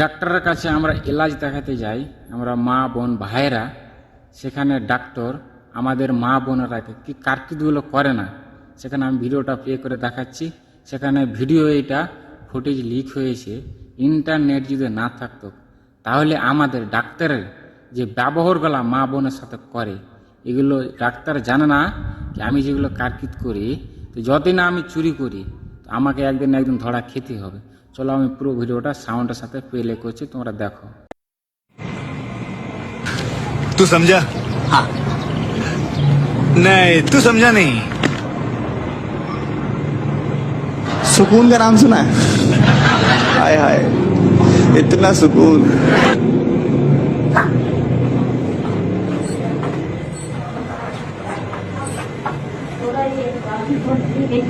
ডাক্তারের কাছে আমরা এলাজ দেখাতে যাই। আমরা মা, বোন, ভাইয়েরা, সেখানে ডাক্তার আমাদের মা, বোনেরাকে কি কার্কিদগুলো করে না? সেখানে আমি ভিডিওটা প্লে করে দেখাচ্ছি। সেখানে ভিডিও এটা ফুটেজ লিক হয়েছে। ইন্টারনেট যদি না থাকতো, তাহলে আমাদের ডাক্তারের যে ব্যবহারগুলো মা, বোনের সাথে করে, এগুলো ডাক্তার জানে না যে আমি যেগুলো কারকিত করি। তো যতদিন না আমি চুরি করি আমাকে একদিন একদিন ধরা খেতে হবে। চলো আমি পুরো ভিডিওটা সাউন্ডের प्ले প্লে করছি তোমরা দেখো तू समझा? हाँ। नहीं तू समझा नहीं। सुकून का नाम सुना है। हाय हाय। इतना सुकून।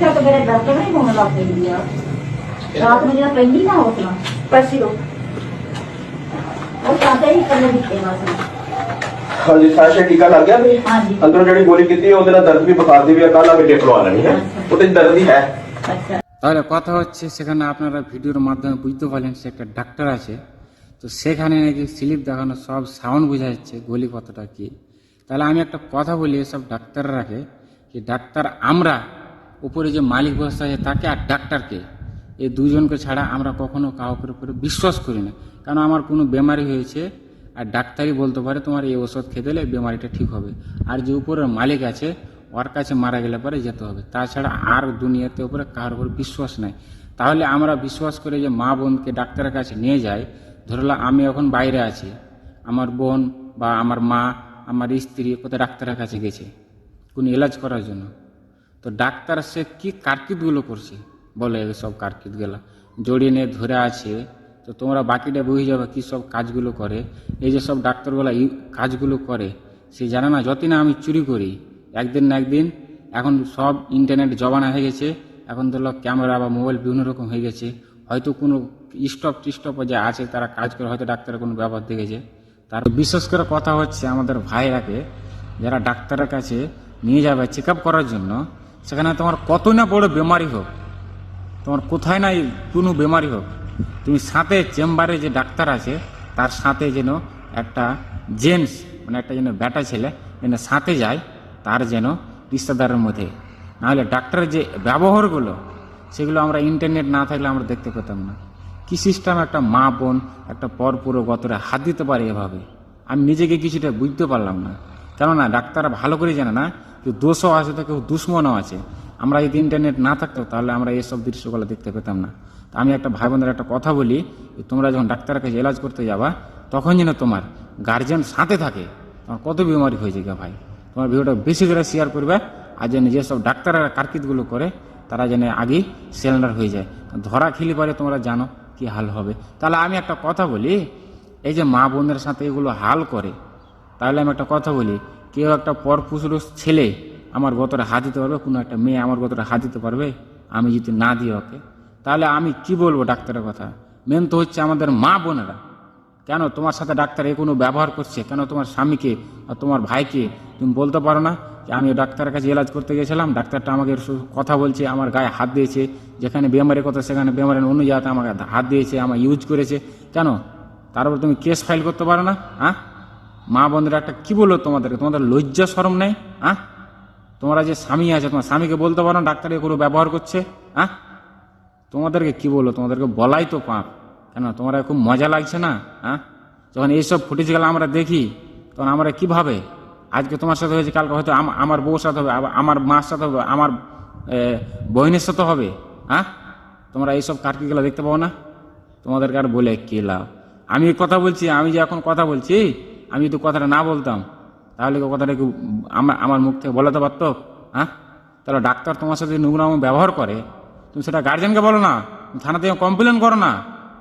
तो मेरे डॉक्टर नहीं होने लग गई ਪਈ ਆ ਰਾਤ ਨੂੰ ਜਿਹੜਾ ਪੈਂਦੀ ਨਾ ਹੋਤਲਾ ਪਰਸੀ ਰੋ ਉਹ ਕਾਹਦੇ ਹੀ ਕਰਨੇ ਦਿੱਤੇ ਬਸ ਹਾਂਜੀ ਸਾਸ਼ਾ ਟੀਕਾ ਲੱਗ ਗਿਆ ਵੀ ਹਾਂਜੀ ਅੰਦਰੋਂ ਜਿਹੜੀ ਗੋਲੀ ਕੀਤੀ ਉਹਦੇ ਨਾਲ ਦਰਦ ਵੀ ਬੁਖਾਰ ਦੀ ਵੀ ਕੱਲ ਆ ਕੇ ਲਵਾ ਲੈਣੀ ਹੈ ਉਹਦੇ 'ਚ ਦਰਦ ਹੀ ਹੈ ਅੱਛਾ তাহলে কথা হচ্ছে সেখানে আপনারা ভিডিওর মাধ্যমে বুঝতে পারলেন সে একটা ডাক্তার আছে তো সেখানে নাকি স্লিপ দেখানো সব সাউন্ড বোঝা যাচ্ছে গলি কতটা কি তাহলে আমি একটা কথা বলি এসব ডাক্তাররাকে যে ডাক্তার আমরা উপরে যে মালিক বসে আছে তাকে আর ডাক্তারকে এই দুজনকে ছাড়া আমরা কখনো কাউকে উপরে বিশ্বাস করি না। কারণ আমার কোনো বেমারি হয়েছে আর ডাক্তারই বলতে পারে তোমার এই ওষুধ খেতে হলে বেমারিটা ঠিক হবে। আর যে উপরের মালিক আছে, ওর কাছে মারা গেলে পরে যেতে হবে। তাছাড়া আর দুনিয়াতে উপরে কার উপর বিশ্বাস নাই। তাহলে আমরা বিশ্বাস করে যে মা বোনকে ডাক্তারের কাছে নিয়ে যাই ধরলা আমি এখন বাইরে আছি। আমার বোন বা আমার মা, আমার স্ত্রী কোথায় ডাক্তারের কাছে গেছে, কোনো এলাজ করার জন্য। তো ডাক্তার সে কি কারকিতগুলো করছে? বলে সব কারকিতগুলো জড়িয়ে নিয়ে ধরে আছে, তো তোমরা বাকিটা বুঝে যাবে কী সব কাজগুলো করে। এই যে সব ডাক্তারগুলো এই কাজগুলো করে, সে জানে না যতই না আমি চুরি করি। একদিন না একদিন, এখন সব ইন্টারনেট জবানা হয়ে গেছে। এখন ধরো ক্যামেরা বা মোবাইল বিভিন্ন রকম হয়ে গেছে। হয়তো কোনো স্টপ টিস্টপ যে আছে, তারা কাজ করে, হয়তো ডাক্তারের কোনো ব্যাপার দেখেছে। তার বিশেষ করে কথা হচ্ছে আমাদের ভাইরাকে যারা ডাক্তারের কাছে নিয়ে যাবে চেক করার জন্য। সেখানে তোমার কত না বড় বেমারি হোক তোমার কোথায় নাই কোনো বেমারি হোক। তুমি সাথে চেম্বারে যে ডাক্তার আছে, তার সাথে যেন একটা জেন্টস মানে একটা যেন ব্যাটা ছেলে যেন সাথে যায়, তার যেন রিস্তাদারের মধ্যে। নাহলে ডাক্তারের যে ব্যবহারগুলো, সেগুলো আমরা ইন্টারনেট না থাকলে আমরা দেখতে পেতাম না। কি সিস্টেম, একটা মা বোন, একটা পর পুরো গতরে হাত দিতে পারে এভাবে। আমি নিজেকে কিছুটা বুঝতে পারলাম না। কেননা ডাক্তাররা ভালো করে জানে না কেউ দোষও আছে তো কেউ দুশ্মনও আছে। আমরা যদি ইন্টারনেট না থাকতো, তাহলে আমরা এইসব দৃশ্যগুলো দেখতে পেতাম না। আমি একটা ভাই বোনদের একটা কথা বলি তোমরা যখন ডাক্তারের কাছে এলাজ করতে যাবা, তখন যেন তোমার গার্জেন সাথে থাকে, তোমার কত বিমারি হয়েছে গা ভাই। তোমার ভিডিওটা বেশি করে শেয়ার করবে, আর যেন যেসব ডাক্তাররা কারকিতগুলো করে, তারা যেন আগেই সিলিন্ডার হয়ে যায়। ধরা খেলি পারে তোমরা জানো কি হাল হবে। তাহলে আমি একটা কথা বলি, এই যে মা বোনের সাথে এগুলো হাল করে, তাহলে আমি একটা কথা বলি, কেউ একটা পরপুরুষ ছেলে আমার গতরে হাত দিতে পারবে, কোনো একটা মেয়ে আমার গতরে হাত দিতে পারবে, আমি যদি না দিই ওকে, তাহলে আমি কি বলব ডাক্তারের কথা? মেন তো হচ্ছে আমাদের মা বোনেরা। কেন তোমার সাথে ডাক্তার এ কোনো ব্যবহার করছে? কেন তোমার স্বামীকে আর তোমার ভাইকে তুমি বলতে পারো না? যে আমি ডাক্তারের কাছে এলাজ করতে গেছিলাম, ডাক্তারটা আমাকে কথা বলছে, আমার গায়ে হাত দিয়েছে, যেখানে বেমারের কথা, সেখানে বেমারের অন্য জায়গাতে আমাকে হাত দিয়েছে আমার ইউজ করেছে। কেন? তারপর তুমি কেস ফাইল করতে পারো না হ্যাঁ মা বোনদের একটা কি বলল তোমাদেরকে? তোমাদের লজ্জা সরম নেই হ্যাঁ তোমরা যে স্বামী আছে তোমার স্বামীকে বলতে পারো ডাক্তার এগুলো ব্যবহার করছে হ্যাঁ তোমাদেরকে কি বলল? তোমাদেরকে বলাই তো পাপ। কেন তোমার খুব মজা লাগছে না হ্যাঁ যখন এইসব ফুটেজগুলো আমরা দেখি তখন আমরা কীভাবে আজকে তোমার সাথে হয়েছে কালকে হয়তো আমার বউর সাথে হবে আমার মার সাথে হবে আমার এ, বোনের সাথে হবে হ্যাঁ তোমরা এইসব কার্কিগুলো দেখতে পাও না? তোমাদেরকে আর বলে কি লাভ? আমি কথা বলছি আমি যে এখন কথা বলছি আমি তো কথাটা না বলতাম তাহলে কথাটা কি আমার আমার মুখ থেকে বলাতে পারতো? হ্যাঁ? তাহলে ডাক্তার তোমার সাথে নোংরাম ব্যবহার করে, তুমি সেটা গার্জেনকে বলো না থানা থেকে কমপ্লেন করো না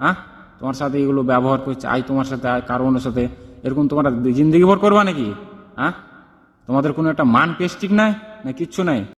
হ্যাঁ? তোমার সাথে এগুলো ব্যবহার করছে আয় তোমার সাথে আয় কারও অন্যের সাথে, এরকম তোমরা জিন্দিগি ভর করবা নাকি? হ্যাঁ? তোমাদের কোনো একটা মান পেস্টিক নাই, না কিচ্ছু নাই?